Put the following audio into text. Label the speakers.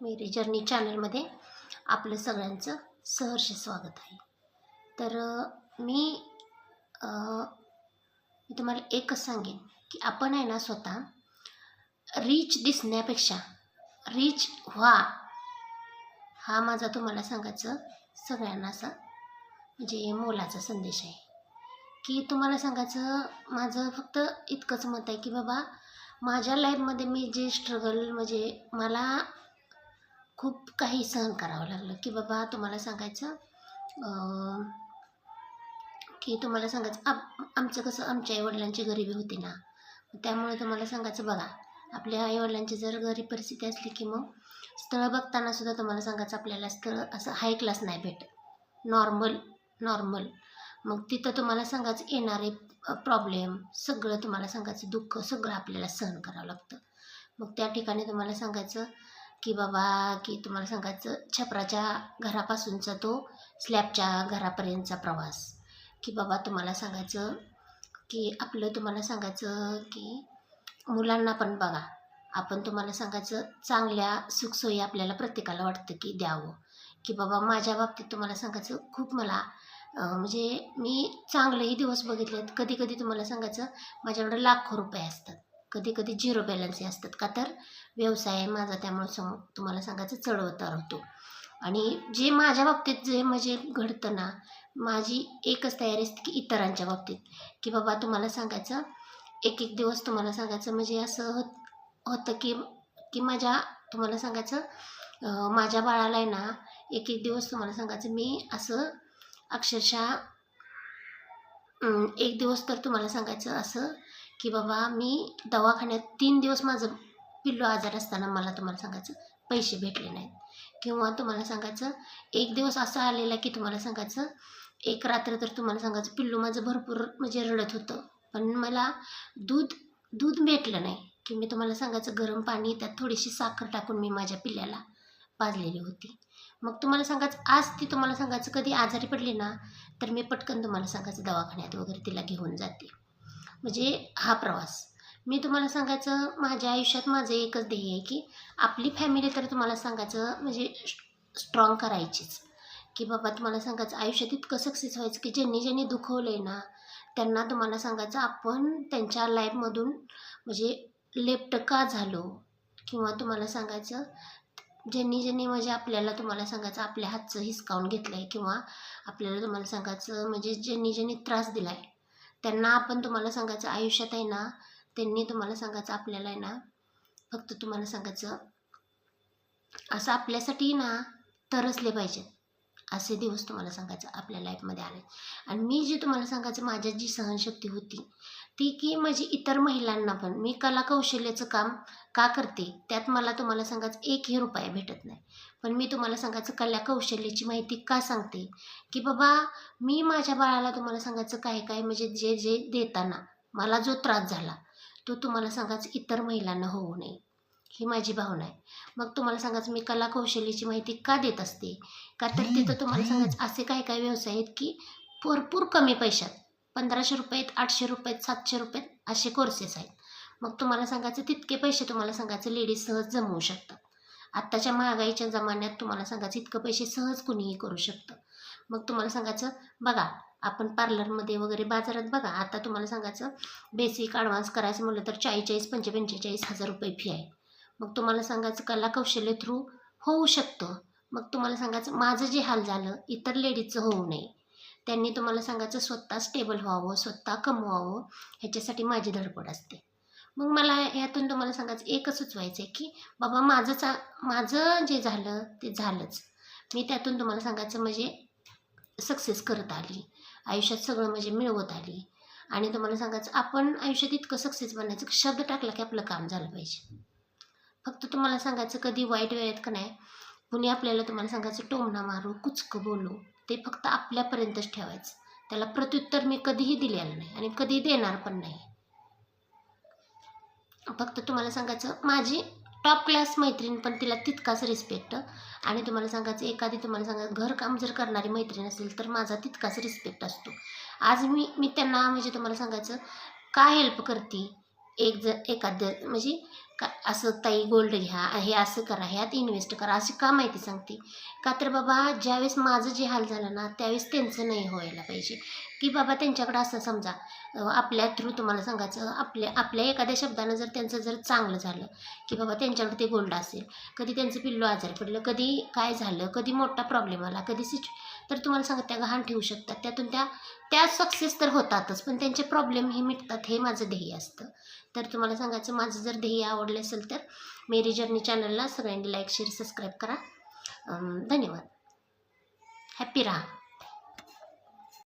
Speaker 1: मेरी journey चॅनलमध्ये आपलं सगळ्यांचं सहर्ष स्वागत आहे. तर मी मी तुम्हाला एकच सांगेन की आपण आहे ना स्वतः रीच दिसण्यापेक्षा रीच व्हा हा माझा तुम्हाला सांगायचं सगळ्यांना असा म्हणजे मोलाचा संदेश आहे. की तुम्हाला सांगायचं माझं फक्त इतकंच मत आहे की बाबा माझ्या लाईफमध्ये मी जे स्ट्रगल म्हणजे मला खूप काही सहन करावं लागलं की बाबा तुम्हाला सांगायचं की तुम्हाला सांगायचं आप आमचं कसं आमच्या आईवडिलांची गरिबी होती ना त्यामुळे तुम्हाला सांगायचं बघा आपल्या आईवडिलांची जर गरीब परिस्थिती असली की मग स्थळं बघताना सुद्धा तुम्हाला सांगायचं आपल्याला स्थळ असं हाय क्लास नाही भेटत. नॉर्मल नॉर्मल मग तिथं तुम्हाला सांगायचं येणारे प्रॉब्लेम सगळं तुम्हाला सांगायचं दुःख सगळं आपल्याला सहन करावं लागतं. मग त्या ठिकाणी तुम्हाला सांगायचं की बाबा की तुम्हाला सांगायचं छपराच्या घरापासूनचा तो स्लॅबच्या घरापर्यंतचा प्रवास. की बाबा तुम्हाला सांगायचं की आपलं तुम्हाला सांगायचं की मुलांना पण बघा आपण तुम्हाला सांगायचं चांगल्या सुखसोयी आपल्याला प्रत्येकाला वाटतं की द्यावं. की बाबा माझ्या बाबतीत तुम्हाला सांगायचं खूप मला म्हणजे मी चांगलेही दिवस बघितले आहेत कधी कधी तुम्हाला सांगायचं माझ्याकडे लाखो रुपये असतात. कधी कधी झिरो बॅलन्सही असतात का तर? व्यवसाय आहे माझा त्यामुळे सम तुम्हाला सांगायचं चढवता होतो. आणि जे माझ्या बाबतीत जे म्हणजे घडतं ना माझी एकच तयारी असते की इतरांच्या बाबतीत. की बाबा तुम्हाला सांगायचं एक एक दिवस तुम्हाला सांगायचं म्हणजे असं होत होतं की की माझ्या तुम्हाला सांगायचं माझ्या बाळाला आहे ना एक एक दिवस तुम्हाला सांगायचं मी असं अक्षरशः एक दिवस तर तुम्हाला सांगायचं असं की बाबा मी दवाखान्यात तीन दिवस माझं पिल्लू आजार असताना मला तुम्हाला सांगायचं पैसे भेटले नाहीत. किंवा तुम्हाला सांगायचं एक दिवस असं आलेला की तुम्हाला सांगायचं एक रात्र तर तुम्हाला सांगायचं पिल्लू माझं भरपूर म्हणजे रडत होतं. पण मला दूध दूध भेटलं नाही की मी तुम्हाला सांगायचं गरम पाणी त्यात थोडीशी साखर टाकून मी माझ्या पिल्ल्याला पाजलेली होती. मग तुम्हाला सांगायचं आज ती तुम्हाला सांगायचं कधी आजारी पडली ना तर मी पटकन तुम्हाला सांगायचं दवाखान्यात वगैरे तिला घेऊन जाते. म्हणजे हा प्रवास. मी तुम्हाला सांगायचं माझ्या आयुष्यात माझं एकच ध्येय आहे की आपली फॅमिली तर तुम्हाला सांगायचं म्हणजे स्ट्रॉंग करायचीच. की बाबा तुम्हाला सांगायचं आयुष्यात इतकं सक्सेस व्हायचं की ज्यांनी ज्यांनी दुखवलं आहे ना त्यांना तुम्हाला सांगायचं आपण त्यांच्या लाईफमधून म्हणजे लेप्ट का झालो? किंवा तुम्हाला सांगायचं ज्यांनी ज्यांनी म्हणजे आपल्याला तुम्हाला सांगायचं आपल्या हातचं हिसकावून घेतलं आहे किंवा आपल्याला तुम्हाला सांगायचं म्हणजे ज्यांनी ज्यांनी त्रास दिला आहे त्यांना आपण तुम्हाला सांगायचं आयुष्यात आहे ना त्यांनी तुम्हाला सांगायचं आपल्याला आहे ना फक्त तुम्हाला सांगायचं असं आपल्यासाठी ना तरसले पाहिजेत. असे दिवस तुम्हाला सांगायचं आपल्या लाईफमध्ये आले. आणि मी जे तुम्हाला सांगायचं माझ्यात जी सहनशक्ती होती ती की माझी इतर महिलांना पण मी कला कौशल्याचं काम का करते त्यात मला तुम्हाला सांगायचं एकही रुपया भेटत नाही. पण मी तुम्हाला सांगायचं कला कौशल्याची माहिती का सांगते? की बाबा मी माझ्या बाळाला तुम्हाला सांगायचं काय काय म्हणजे जे जे देताना मला जो त्रास झाला तो तुम्हाला सांगायचं इतर महिलांना होऊ नये. ही माझी भावना आहे. मग तुम्हाला सांगायचं मी कला कौशल्याची माहिती का देत असते? का तर तिथं तुम्हाला सांगायचं असे काय काय व्यवसाय आहेत की भरपूर कमी पैशात पंधराशे रुपयात आठशे रुपयात सातशे रुपयात असे कोर्सेस आहेत. मग तुम्हाला सांगायचं तितके पैसे तुम्हाला सांगायचं लेडीज सहज जमवू शकतात. आत्ताच्या महागाईच्या जमान्यात तुम्हाला सांगायचं इतकं पैसे सहज कुणीही करू शकतं. मग तुम्हाला सांगायचं बघा आपण पार्लरमध्ये वगैरे बाजारात बघा आता तुम्हाला सांगायचं बेसिक ॲडव्हान्स करायचं म्हटलं तर चाळीस चाळीस पंचे पंचेचाळीस हजार रुपये फी आहे. मग तुम्हाला सांगायचं कला कौशल्य थ्रू होऊ शकतं. मग तुम्हाला सांगायचं माझं जे हाल झालं इतर लेडीजचं होऊ नये. त्यांनी तुम्हाला सांगायचं स्वतः स्टेबल व्हावं स्वतः कमवावं ह्याच्यासाठी माझी धडपड असते. मग मला यातून तुम्हाला सांगायचं एकच सुचवायचं आहे की बाबा माझं चा माझं जे झालं ते झालंच. मी त्यातून तुम्हाला सांगायचं म्हणजे सक्सेस करत आली. आयुष्यात सगळं म्हणजे मिळवत आली. आणि तुम्हाला सांगायचं आपण आयुष्यात इतकं सक्सेस बनायचं शब्द टाकला की आपलं काम झालं पाहिजे. फक्त तुम्हाला सांगायचं कधी वाईट वेळेत का नाही कुणी आपल्याला तुम्हाला सांगायचं टोमणा मारू कुचकं बोलू ते फक्त आपल्यापर्यंतच ठेवायचं. त्याला प्रत्युत्तर मी कधीही दिलेलं नाही आणि कधीही देणार पण नाही. फक्त तुम्हाला सांगायचं माझी टॉप क्लास मैत्रीण पण तिला तितकाच रिस्पेक्ट आणि तुम्हाला सांगायचं एखादी तुम्हाला सांगायचं घरकाम जर करणारी मैत्रीण असेल तर माझा तितकाच रिस्पेक्ट असतो. आज मी मी त्यांना म्हणजे तुम्हाला सांगायचं का हेल्प करते एक जर एखाद्या म्हणजे का असं ताई गोल्ड घ्या हे असं करा ह्यात इन्व्हेस्ट करा अशी का माहिती सांगते? का तर बाबा ज्यावेळेस माझं जे हाल झालं ना त्यावेळेस त्यांचं नाही व्हायला पाहिजे. की बाबा त्यांच्याकडं असं समजा आपल्या थ्रू तुम्हाला सांगायचं आपल्या आपल्या एखाद्या शब्दानं जर त्यांचं जर चांगलं झालं की बाबा त्यांच्याकडे ते गोल्ड असेल कधी त्यांचं पिल्लू आजारी पडलं कधी काय झालं कधी मोठा प्रॉब्लेम आला कधी सिच्यु तर तुम्हाला सांगत त्या गहाण ठेवू शकतात. त्यातून त्या त्या सक्सेस तर होतातच पण त्यांचे प्रॉब्लेम हे मिटतात हे माझं ध्येय असतं. तर तुम्हाला सांगायचं माझं जर ध्येय आवडले असेल तर मेरी जर्नी चॅनलला सगळ्यांनी लाईक शेअर सबस्क्राईब करा. धन्यवाद. हॅप्पी राहा.